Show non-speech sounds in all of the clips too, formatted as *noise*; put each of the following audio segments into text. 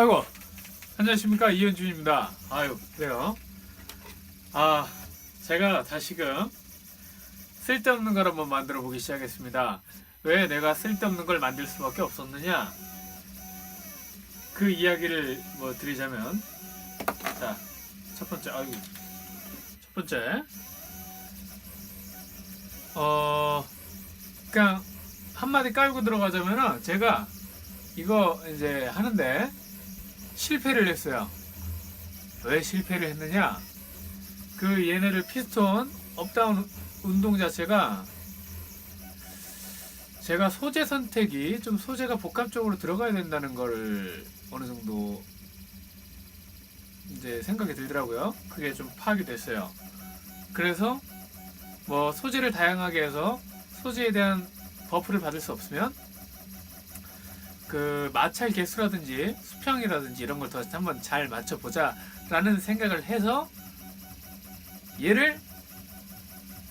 아이고 안녕하십니까 이현준입니다. 아유 그래요. 아 제가 다시금 쓸데없는 걸 한번 만들어 보기 시작했습니다. 왜 내가 쓸데없는 걸 만들 수밖에 없었느냐? 그 이야기를 뭐 드리자면 자 첫 번째 아이고 첫 번째 어 그냥 한마디 깔고 들어가자면은 제가 이거 이제 하는데 실패를 했어요. 왜 실패를 했느냐? 그 얘네를 피스톤 업다운 운동 자체가 제가 소재 선택이 좀 소재가 복합적으로 들어가야 된다는 걸 어느 정도 이제 생각이 들더라고요. 그게 좀 파악이 됐어요. 그래서 뭐 소재를 다양하게 해서 소재에 대한 버프를 받을 수 없으면 그 마찰 개수라든지 수평이라든지 이런 걸 더 한번 잘 맞춰보자 라는 생각을 해서 얘를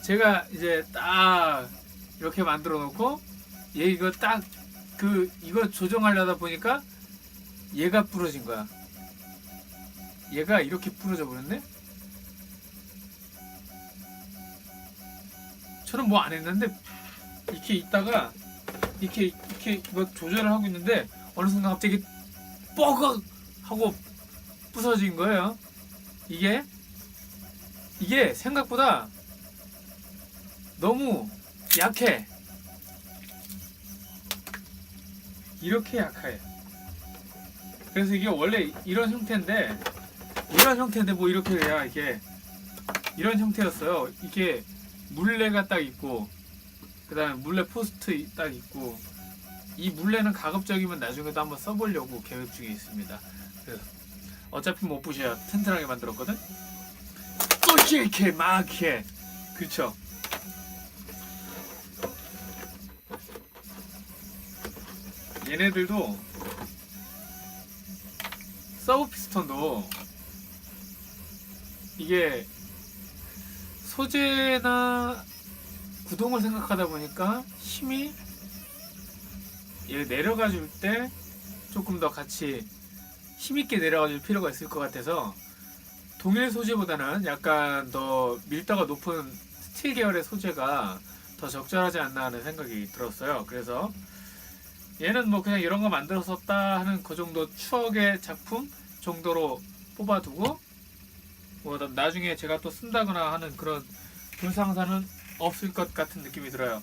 제가 이제 딱 이렇게 만들어 놓고 얘 이거 딱 그 이거 조정하려다 보니까 얘가 부러진 거야. 얘가 이렇게 부러져 버렸네? 저는 뭐 안 했는데 이렇게 있다가 이렇게 이렇게 막 조절을 하고 있는데 어느 순간 갑자기 뻐걱 하고 부서진 거예요. 이게 이게 생각보다 너무 약해. 이렇게 약해. 그래서 이게 원래 이런 형태인데 이런 형태인데 뭐 이렇게 해야 이게 이런 형태였어요. 이게 물레가 딱 있고 그 다음에 물레 포스트 딱 있고 이 물레는 가급적이면 나중에도 한번 써보려고 계획 중에 있습니다. 그래서 어차피 못 부셔야 튼튼하게 만들었거든. 또 이렇게 막해 그쵸? 얘네들도 서브 피스톤도 이게 소재나 구동을 생각하다 보니까 힘이 얘 내려가 줄 때 조금 더 같이 힘있게 내려가 줄 필요가 있을 것 같아서 동일 소재보다는 약간 더 밀도가 높은 스틸 계열의 소재가 더 적절하지 않나 하는 생각이 들었어요. 그래서 얘는 뭐 그냥 이런 거 만들어 썼다 하는 그 정도 추억의 작품 정도로 뽑아두고 뭐 나- 나중에 제가 또 쓴다거나 하는 그런 불상사는 없을 것 같은 느낌이 들어요.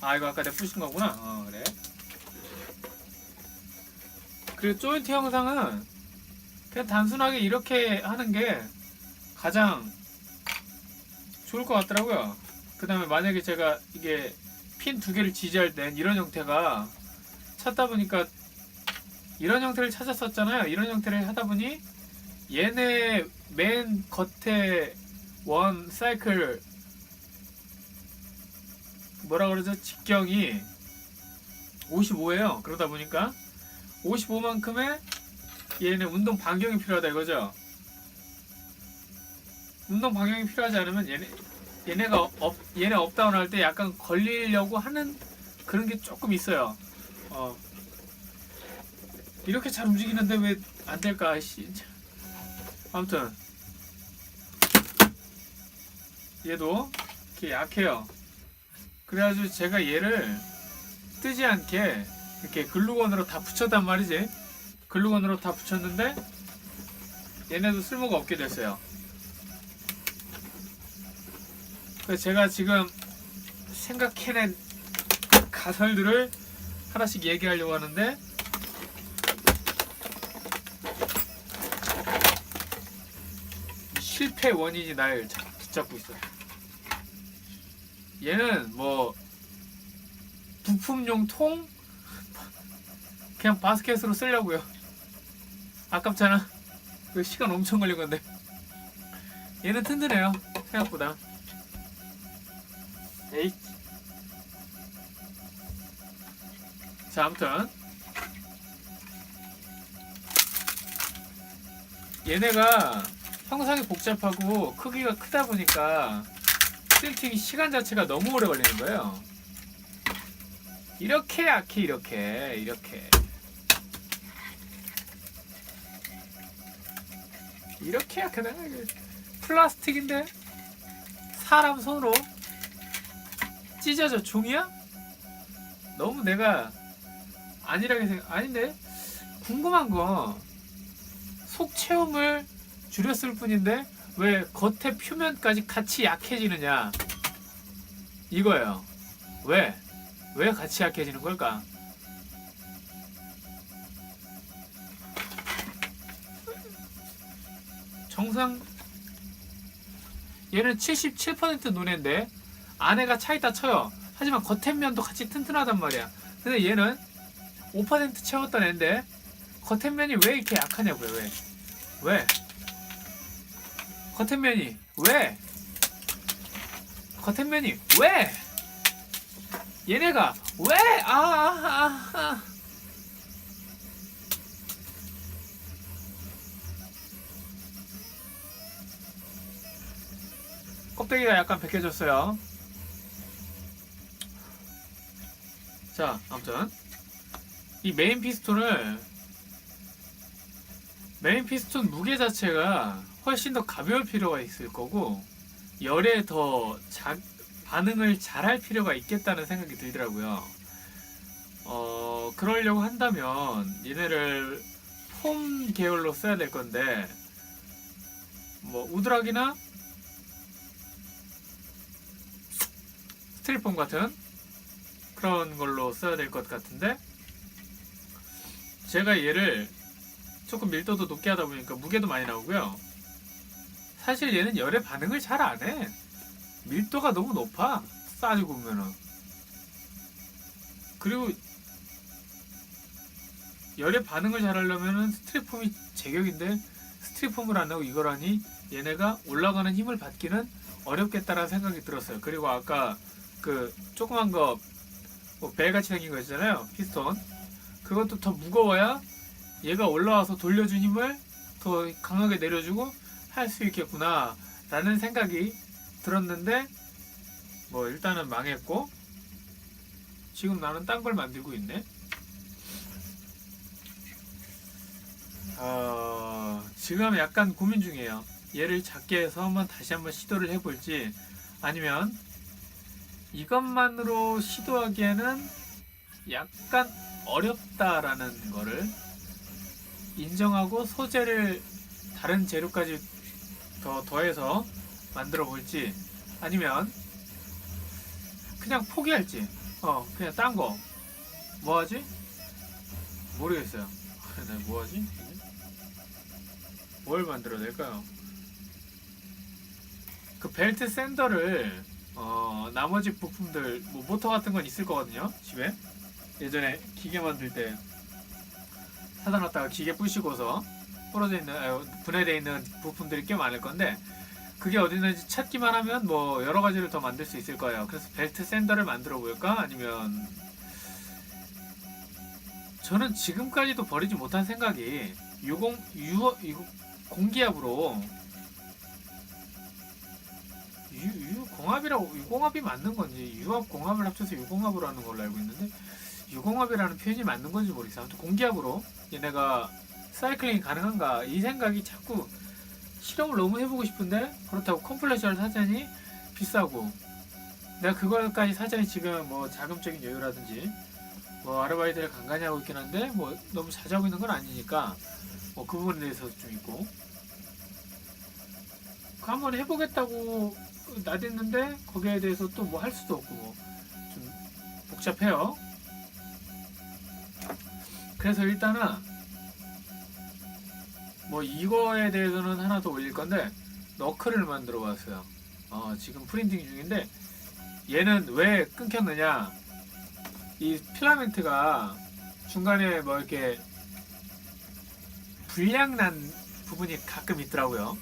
아 이거 아까 내가 부신 거구나. 어 그래. 그리고 조인트 영상은 그냥 단순하게 이렇게 하는 게 가장 좋을 것 같더라고요. 그 다음에 만약에 제가 이게 핀 두 개를 지지할 땐 이런 형태가 찾다 보니까 이런 형태를 찾았었잖아요. 이런 형태를 하다 보니 얘네 맨 겉에 원 사이클 뭐라 그러죠? 직경이 55예요. 그러다 보니까 55만큼의 얘는 운동 반경이 필요하다 이거죠. 운동 반경이 필요하지 않으면 얘네 얘네가 업 얘네 업다운 할 때 약간 걸리려고 하는 그런 게 조금 있어요. 어 이렇게 잘 움직이는데 왜 안 될까? 씨. 참. 아무튼 얘도 이렇게 약해요. 그래가지고 제가 얘를 뜨지 않게 이렇게 글루건으로 다 붙였단 말이지. 글루건으로 다 붙였는데 얘네도 쓸모가 없게 됐어요. 그래서 제가 지금 생각해낸 가설들을 하나씩 얘기하려고 하는데 실패 원인이 날 자- 붙잡고 있어. 얘는 뭐 부품용 통 그냥 바스켓으로 쓰려고요. 아깝잖아. 그 시간 엄청 걸린 건데. 얘는 튼튼해요. 생각보다. 에이. 자, 아무튼 얘네가 형상이 복잡하고 크기가 크다 보니까 틸팅이 시간 자체가 너무 오래 걸리는 거예요. 이렇게 약해 이렇게 이렇게 이렇게 약하다 플라스틱인데 사람 손으로 찢어져 종이야? 너무 내가 아니라게 생각 아닌데 궁금한 거 속 체험을 줄였을 뿐인데 왜 겉에 표면까지 같이 약해지느냐 이거예요 왜? 왜 같이 약해지는 걸까? 정상 얘는 77% 눈인데 안에가 차있다 쳐요 하지만 겉에 면도 같이 튼튼하단 말이야 근데 얘는 5% 채웠던 애인데 겉에 면이 왜 이렇게 약하냐고요 왜? 왜? 겉에 면이 왜? 겉에 면이 왜? 얘네가 왜? 아, 아, 아, 아. 껍데기가 약간 벗겨졌어요. 자, 아무튼 이 메인 피스톤을 메인 피스톤 무게 자체가 훨씬 더 가벼울 필요가 있을 거고 열에 더 자, 반응을 잘 할 필요가 있겠다는 생각이 들더라고요. 어, 그러려고 한다면 얘네를 폼 계열로 써야 될 건데 뭐 우드락이나 스트리폼 같은 그런 걸로 써야 될 것 같은데 제가 얘를 조금 밀도도 높게 하다 보니까 무게도 많이 나오고요. 사실 얘는 열에 반응을 잘 안 해. 밀도가 너무 높아. 싸지고 보면은. 그리고 열에 반응을 잘 하려면은 스트리폼이 제격인데 스트리폼을 안 하고 이걸 하니 얘네가 올라가는 힘을 받기는 어렵겠다라는 생각이 들었어요. 그리고 아까 그 조그만 거, 뭐 벨같이 생긴 거 있잖아요. 피스톤. 그것도 더 무거워야 얘가 올라와서 돌려준 힘을 더 강하게 내려주고 할 수 있겠구나 라는 생각이 들었는데 뭐 일단은 망했고 지금 나는 딴 걸 만들고 있네 어, 지금 약간 고민 중이에요 얘를 작게 해서 한번 다시 한번 시도를 해볼지 아니면 이것만으로 시도하기에는 약간 어렵다라는 거를 인정하고 소재를 다른 재료까지 더 더해서 만들어 볼지 아니면 그냥 포기할지. 어 그냥 딴 거. 뭐하지? 모르겠어요. *laughs* 내가 뭐하지? 뭘 만들어야 될까요? 그 벨트 샌더를 어 나머지 부품들 뭐 모터 같은 건 있을 거거든요 집에 예전에 기계 만들 때 사다 놨다가 기계 부시고서 부러져 있는 아, 분해되어 있는 부품들이 꽤 많을 건데 그게 어디 있는지 찾기만 하면 뭐 여러 가지를 더 만들 수 있을 거예요. 그래서 벨트 샌더를 만들어 볼까? 아니면 저는 지금까지도 버리지 못한 생각이 유공 유 공기압으로 유, 유 공압이라고 유공압이 맞는 건지 유압 공압을 합쳐서 유공압으로 하는 걸로 알고 있는데 유공압이라는 표현이 맞는 건지 모르겠어요. 아무튼 공기압으로 얘네가 사이클링이 가능한가 이 생각이 자꾸 실험을 너무 해보고 싶은데 그렇다고 컴플레셔를 사자니 비싸고 내가 그걸까지 사자니 지금 뭐 자금적인 여유라든지 뭐 아르바이트를 간간히 하고 있긴 한데 뭐 너무 자주 하고 있는 건 아니니까 뭐 그 부분에 대해서 좀 있고 그 한번 해보겠다고 나댔는데 거기에 대해서 또 뭐 할 수도 없고 뭐좀 복잡해요 그래서 일단은 뭐 이거에 대해서는 하나 더 올릴 건데 너클을 만들어 봤어요. 어, 지금 프린팅 중인데 얘는 왜 끊겼느냐? 이 필라멘트가 중간에 뭐 이렇게 불량 난 부분이 가끔 있더라고요.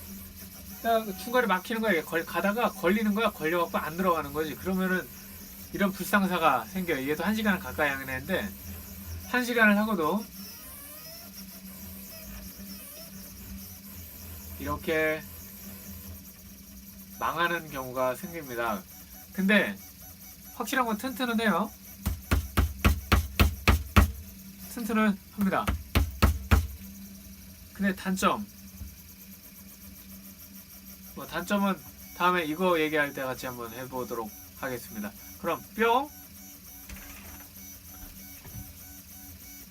중간에 막히는 거야. 걸, 가다가 걸리는 거야. 걸려갖고 안 들어가는 거지. 그러면은 이런 불상사가 생겨요. 얘도 한 시간 가까이 하는 애인데 한 시간을 하고도 이렇게 망하는 경우가 생깁니다. 근데 확실한 건 튼튼은 해요. 튼튼은 합니다. 근데 단점 뭐 단점은 다음에 이거 얘기할 때 같이 한번 해보도록 하겠습니다. 그럼 뿅!